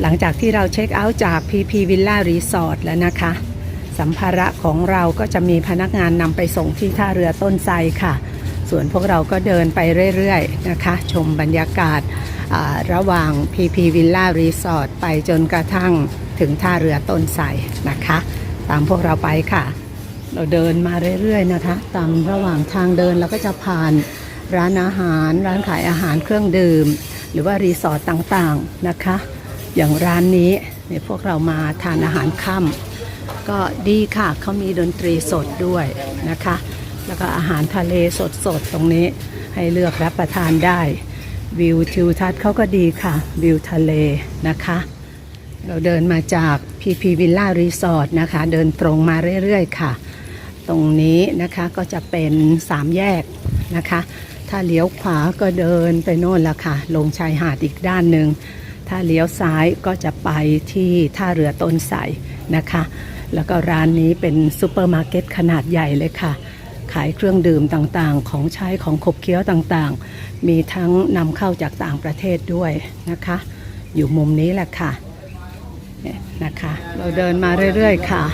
หลังจากที่เราเช็คเอาท์จาก PP Villa Resort แล้วนะคะ สัมภาระของเราก็จะมีพนักงานนำไปส่งที่ท่าเรือต้นไทรค่ะ ส่วนพวกเราก็เดินไปเรื่อยๆนะคะ ชมบรรยากาศาระหว่าง PP Villa Resort ไปจนกระทั่งถึงท่าเรือต้นไทรนะคะ ตามพวกเราไปค่ะ เราเดินมาเรื่อยๆนะคะ ตามระหว่างทางเดินเราก็จะผ่านร้านอาหาร ร้านขายอาหารเครื่องดื่ม หรือว่ารีสอร์ทต่างๆนะคะ อย่างร้านนี้เนี่ยพวกเรามาทานอาหารค่ำก็ดีค่ะเขามีดนตรีสดด้วยนะคะ แล้วก็อาหารทะเลสดๆตรงนี้ให้เลือกรับประทานได้ วิวทิวทัศน์เขาก็ดีค่ะ วิวทะเลนะคะ เราเดินมาจาก PP Villa Resort นะคะ เดินตรงมาเรื่อยๆค่ะ ตรงนี้นะคะก็จะเป็นสามแยกนะคะ ถ้าเลี้ยวขวาก็เดินไปโน่นละค่ะ ลงชายหาดอีกด้านหนึ่ง ถ้าเลี้ยวซ้ายก็จะไปที่ท่าเรือต้นไทรนะคะ แล้วก็ร้านนี้เป็นซูเปอร์มาร์เก็ตขนาดใหญ่เลยค่ะ ขายเครื่องดื่มต่างๆ ของใช้ของขบเคี้ยวต่างๆ มีทั้งนำเข้าจากต่างประเทศด้วยนะคะ อยู่มุมนี้แหละค่ะเนี่ยนะคะ เราเดินมาเรื่อยๆค่ะ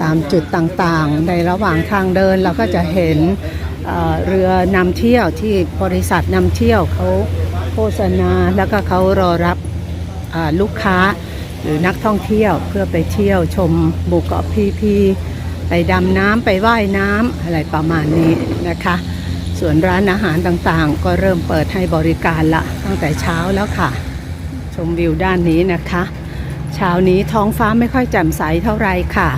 ตามจุดต่างๆ ในระหว่างทางเดินเราก็จะเห็นเเรือนำเที่ยวที่บริษัทนำเที่ยวเขา ษณาแล้วก็เขารอรับลูกค้าหรือนักท่องเที่ยวเพื่อไปเที่ยวชมหมู่เกาะพีพีไปดำน้ำไปว่ายน้ำอะไรประมาณนี้นะคะ ส่วนร้านอาหารต่างๆ ก็เริ่มเปิดให้บริการละตั้งแต่เช้าแล้วค่ะ ชมวิวด้านนี้นะคะ เช้านี้ท้องฟ้าไม่ค่อยแจ่มใสเท่าไรค่ะ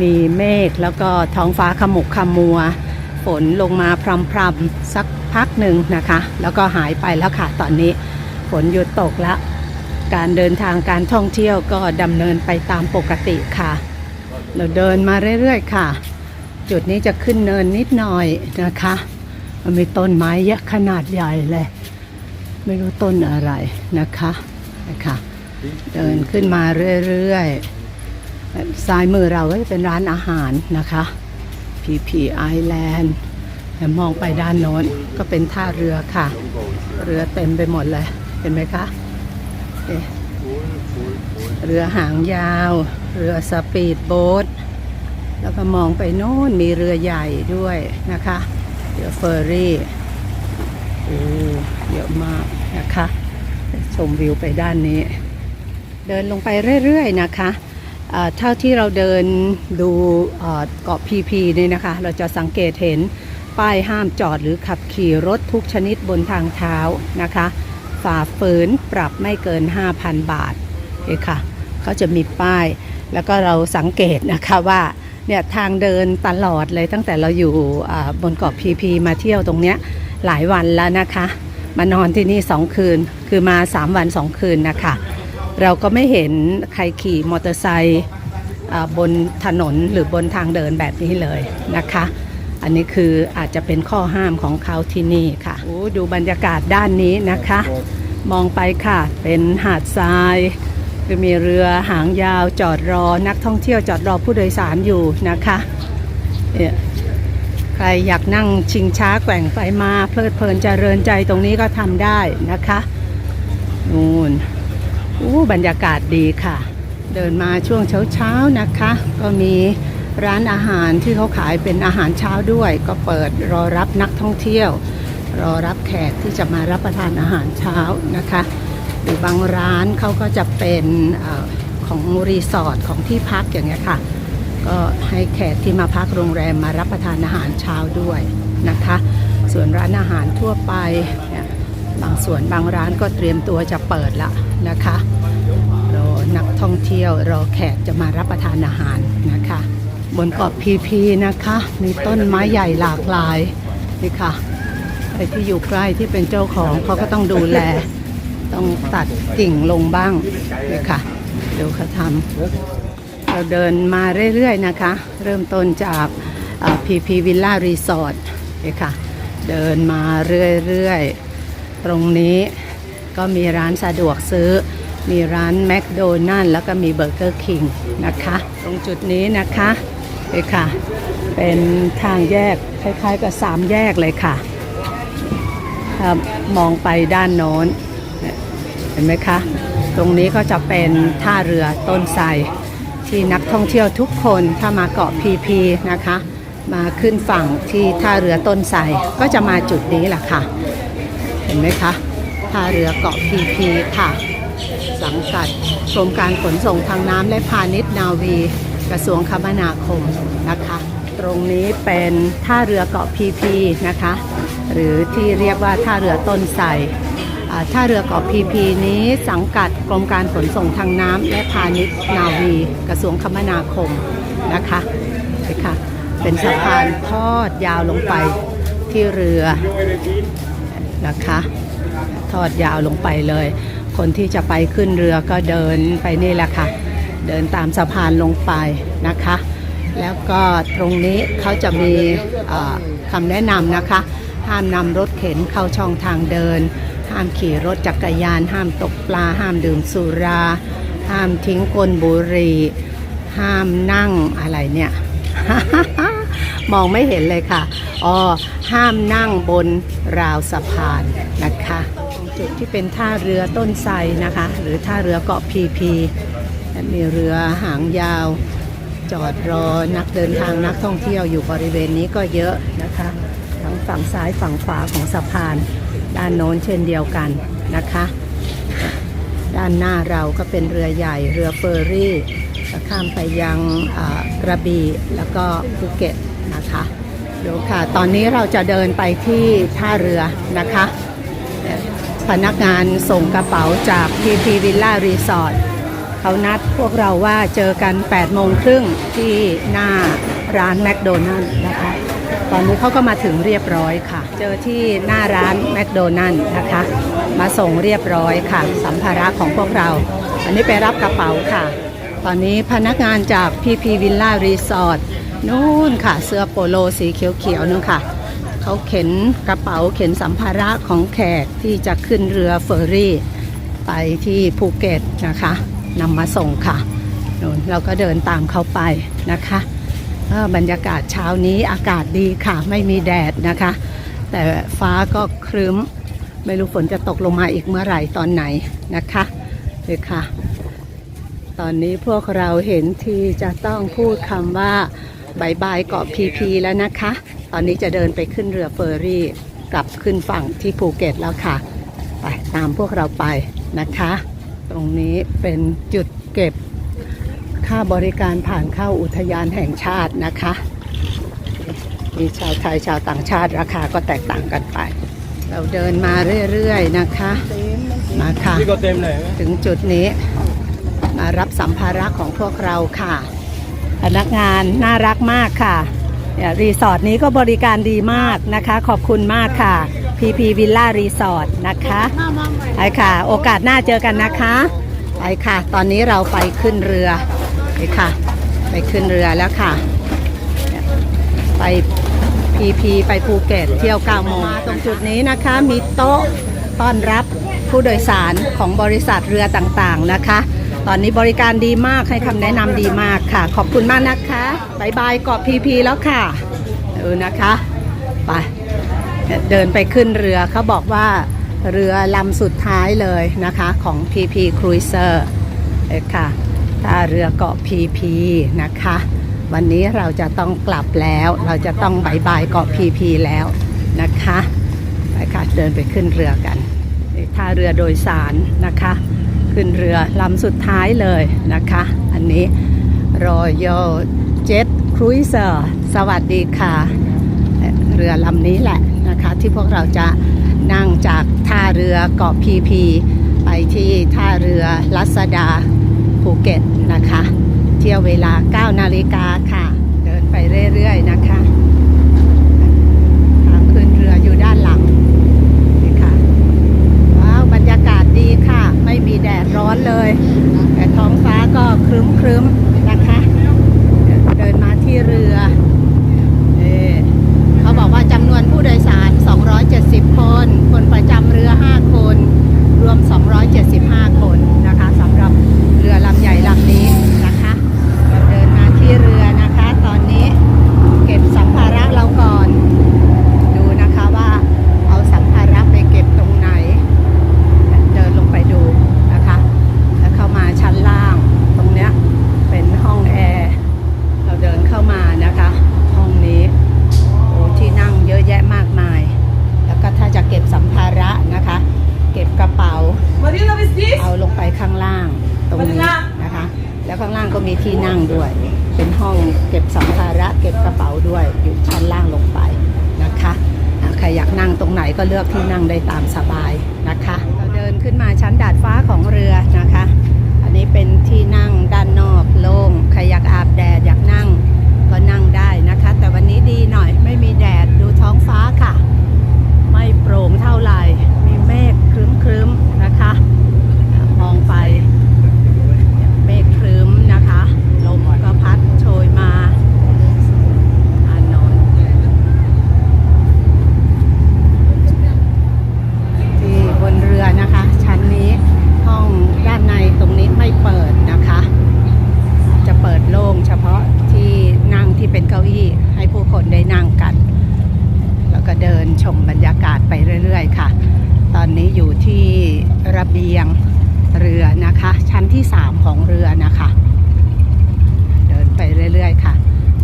มีเมฆแล้วก็ท้องฟ้าขมุกขมัว ฝนลงมาพรำๆสัก พักหนึ่งนะคะ แล้วก็หายไปแล้วค่ะตอนนี้ฝนหยุดตกแล้ว การเดินทางการท่องเที่ยวก็ดำเนินไปตามปกติค่ะ เราเดินมาเรื่อยๆค่ะ จุดนี้จะขึ้นเนินนิดหน่อยนะคะมันมีต้นไม้เยอะขนาดใหญ่เลย ไม่รู้ต้นอะไรนะคะนะคะเดินขึ้นมาเรื่อยๆซ้ายมือเราก็จะเป็นร้านอาหารนะคะ PP Island แต่มองไปด้านโน้นก็เป็นท่าเรือค่ะ เรือเต็มไปหมดเลย เห็นไหมคะเเรือหางยาว เรือสปีดโบ๊ทแล้วก็มองไปโน้นมีเรือใหญ่ด้วยนะคะเรือเฟอร์รี่โอ้เยอะมากนะคะชมวิวไปด้านนี้ เดินลงไปเรื่อยๆนะคะเท่าที่เราเดินดูเกาะพีพีนี่นะคะ เราจะสังเกตเห็น ป้ายห้ามจอดหรือขับขี่รถทุกชนิดบนทางเท้านะคะ ฝ่าฝืนปรับไม่เกิน 5,000 บาทเอยค่ะเขาจะมีป้ายแล้วก็เราสังเกตนะคะว่าเนี่ยทางเดินตลอดเลยตั้งแต่เราอยู่บนเกาะพีพีมาเที่ยวตรงเนี้ยหลายวันแล้วนะคะ มานอนที่นี่สองคืนคือมา 3 วันสองคืนนะคะ เราก็ไม่เห็นใครขี่มอเตอร์ไซค์บนถนนหรือบนทางเดินแบบนี้เลยนะคะ อันนี้คืออาจจะเป็นข้อห้ามของเขาที่นี่ค่ะโอ้ดูบรรยากาศด้านนี้นะคะ มองไปค่ะ เป็นหาดทรายคือมีเรือหางยาวจอดรอ นักท่องเที่ยวจอดรอผู้โดยสารอยู่นะคะเนี่ยใครอยากนั่งชิงช้าแกว่งไปมาเพลิดเพลินเจริญใจตรงนี้ก็ทำได้นะคะนู่นอู้บรรยากาศดีค่ะ เดินมาช่วงเช้าๆนะคะ ก็มี ร้านอาหารที่เขาขายเป็นอาหารเช้าด้วย ก็เปิดรอรับนักท่องเที่ยว รอรับแขกที่จะมารับประทานอาหารเช้านะคะ หรือบางร้านเขาก็จะเป็นออของรีสอร์ทของที่พักอย่างเงี้ยค่ะ ก็ให้แขกที่มาพักโรงแรมมารับประทานอาหารเช้าด้วยนะคะ ส่วนร้านอาหารทั่วไปเนี่ยบางส่วนบางร้านก็เตรียมตัวจะเปิดละนะคะรอนักท่องเที่ยวรอแขกจะมารับประทานอาหารนะคะ บนเกาะพีพีนะคะ มีต้นไม้ใหญ่หลากหลายนี่ค่ะใครที่อยู่ใกล้ที่เป็นเจ้าของเขาก็ต้องดูแล ต้องตัดกิ่งลงบ้างนี่ค่ะเดี๋ยวเขาทำเราเดินมาเรื่อยๆนะคะ เริ่มต้นจากพีพีวิลล่ารีสอร์ทนี่ค่ะ เดินมาเรื่อยๆ ตรงนี้ก็มีร้านสะดวกซื้อ มีร้านแมคโดนัลล์แล้วก็มีเบอร์เกอร์คิงนะคะ ตรงจุดนี้นะคะ นี่ค่ะ เป็นทางแยกคล้ายๆกับสามแยกเลยค่ะถ้ามองไปด้านโน้น เห็นไหมคะ ตรงนี้ก็จะเป็นท่าเรือต้นไทรที่นักท่องเที่ยวทุกคนถ้ามาเกาะพีพีนะคะ มาขึ้นฝั่งที่ท่าเรือต้นไทรก็จะมาจุดนี้แหละค่ะ เห็นไหมคะท่าเรือเกาะพีพีค่ะ สังกัดกรมการขนส่งทางน้ำและพาณิชย์นาวี กระทรวงคมนาคมนะคะ ตรงนี้เป็นท่าเรือเกาะพีพีนะคะ หรือที่เรียกว่าท่าเรือต้นไทรท่าเรือเกาะพีพีนี้สังกัดกรมการขนส่งทางน้ำและพาณิชย์นาวี กระทรวงคมนาคมนะคะนี่ค่ะเป็นสะพานทอดยาวลงไปที่เรือนะคะ ทอดยาวลงไปเลย คนที่จะไปขึ้นเรือก็เดินไปนี่แหละค่ะ เดินตามสะพานลงไปนะคะ แล้วก็ตรงนี้เขาจะมีคำแนะนำนะคะ ห้ามนำรถเข็นเข้าช่องทางเดิน ห้ามขี่รถจักรยาน ห้ามตกปลา ห้ามดื่มสุรา ห้ามทิ้งก้นบุหรี่ ห้ามนั่งอะไรเนี่ย มองไม่เห็นเลยค่ะ อ๋อ ห้ามนั่งบนราวสะพานนะคะจุดที่เป็นท่าเรือต้นไทรนะคะ หรือท่าเรือเกาะพีพี มีเรือหางยาว จอดรอนักเดินทางนักท่องเที่ยวอยู่บริเวณนี้ก็เยอะนะคะ ทั้งฝั่งซ้ายฝั่งขวาของสะพาน ด้านโน้นเช่นเดียวกันนะคะ ด้านหน้าเราก็เป็นเรือใหญ่เรือเฟอร์รี่ข้ามไปยังกระบี่แล้วก็ภูเก็ตนะคะเดี๋ยวค่ะ ตอนนี้เราจะเดินไปที่ท่าเรือนะคะ พนักงานส่งกระเป๋าจาก PP Villa Resort เขานัดพวกเราว่าเจอกัน8โมงครึ่งที่หน้าร้านแมคโดนัลล์นะคะตอนนี้เขาก็มาถึงเรียบร้อยค่ะ เจอที่หน้าร้านแมคโดนัลล์นะคะ มาส่งเรียบร้อยค่ะ สัมภาระของพวกเรา อันนี้ไปรับกระเป๋าค่ะ ตอนนี้พนักงานจาก PP Villa Resort นู่นค่ะ เสื้อโปโลสีเขียวๆนู่นค่ะเขาเข็นกระเป๋าเข็นสัมภาระของแขกที่จะขึ้นเรือเฟอร์รี่ ไปที่ภูเก็ตนะคะ นำมาส่งค่ะนู่นเราก็เดินตามเขาไปนะคะบรรยากาศเช้านี้อากาศดีค่ะ ไม่มีแดดนะคะ แต่ฟ้าก็ครึ้ม ไม่รู้ฝนจะตกลงมาอีกเมื่อไหร่ตอนไหนนะคะเลยค่ะ ตอนนี้พวกเราเห็นที่จะต้องพูดคำว่าบายบายเกาะพีพีแล้วนะคะ ตอนนี้จะเดินไปขึ้นเรือเฟอร์รี่ กลับขึ้นฝั่งที่ภูเก็ตแล้วค่ะ ไปตามพวกเราไปนะคะ ตรงนี้เป็นจุดเก็บค่าบริการผ่านเข้าอุทยานแห่งชาตินะคะ มีชาวไทยชาวต่างชาติราคาก็แตกต่างกันไป เราเดินมาเรื่อยๆนะคะมาค่ะพี่ก็เต็มเลยถึงจุดนี้มารับสัมภาระของพวกเราค่ะ พนักงานน่ารักมากค่ะเนี่ยรีสอร์ทนี้ก็บริการดีมากนะคะ ขอบคุณมากค่ะ PP Villa Resort นะคะไปค่ะ โอกาสหน้าเจอกันนะคะไปค่ะ ตอนนี้เราไปขึ้นเรือไปค่ะ ไปขึ้นเรือแล้วค่ะ ไปพีพีไปภูเก็ตเที่ยว9โมงตรงจุดนี้นะคะ มีโต๊ะต้อนรับผู้โดยสารของบริษัทเรือต่างๆนะคะ ตอนนี้บริการดีมากให้คำแนะนำดีมากค่ะ ขอบคุณมากนะคะบายบายเกาะพีพีแล้วค่ะ เออนะคะ ไป เดินไปขึ้นเรือเขาบอกว่าเรือลำสุดท้ายเลยนะคะของ PP Cruiser เอค่ะท่าเรือเกาะพีพีนะคะ วันนี้เราจะต้องกลับแล้วเราจะต้องบายบายเกาะพีพีแล้วนะคะไปค่ะเดินไปขึ้นเรือกันท่าเรือโดยสารนะคะ ขึ้นเรือลำสุดท้ายเลยนะคะ อันนี้ Royal Jet Cruiser สวัสดีค่ะ เรือลำนี้แหละ นะคะ ที่พวกเราจะนั่งจากท่าเรือเกาะพีพีไปที่ท่าเรือลัสดาภูเก็ตนะคะ เที่ยวเวลา 9 นาฬิกาค่ะ เดินไปเรื่อยๆนะคะทางขึ้นเรืออยู่ด้านหลังนี่ค่ะว้าวบรรยากาศดีค่ะ ไม่มีแดดร้อนเลย แต่ท้องฟ้าก็ครึ้มครึ้มๆนะคะ เดินมาที่เรือ 170 คน คนประจ เลือกที่นั่งได้ตามสบายนะคะเราเดินขึ้นมาชั้นดาดฟ้าของเรือนะคะ อันนี้เป็นที่นั่งด้านนอกโล่งขยักอาบแดดอยา ที่ 3 ของเรือนะคะ เดินไปเรื่อยๆค่ะ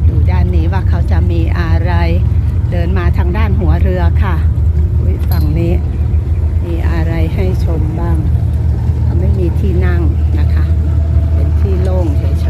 ดูด้านนี้ว่าเขาจะมีอะไร เดินมาทางด้านหัวเรือค่ะฝั่งนี้มีอะไรให้ชมบ้าง ไม่มีที่นั่งนะคะ เป็นที่โล่งเฉย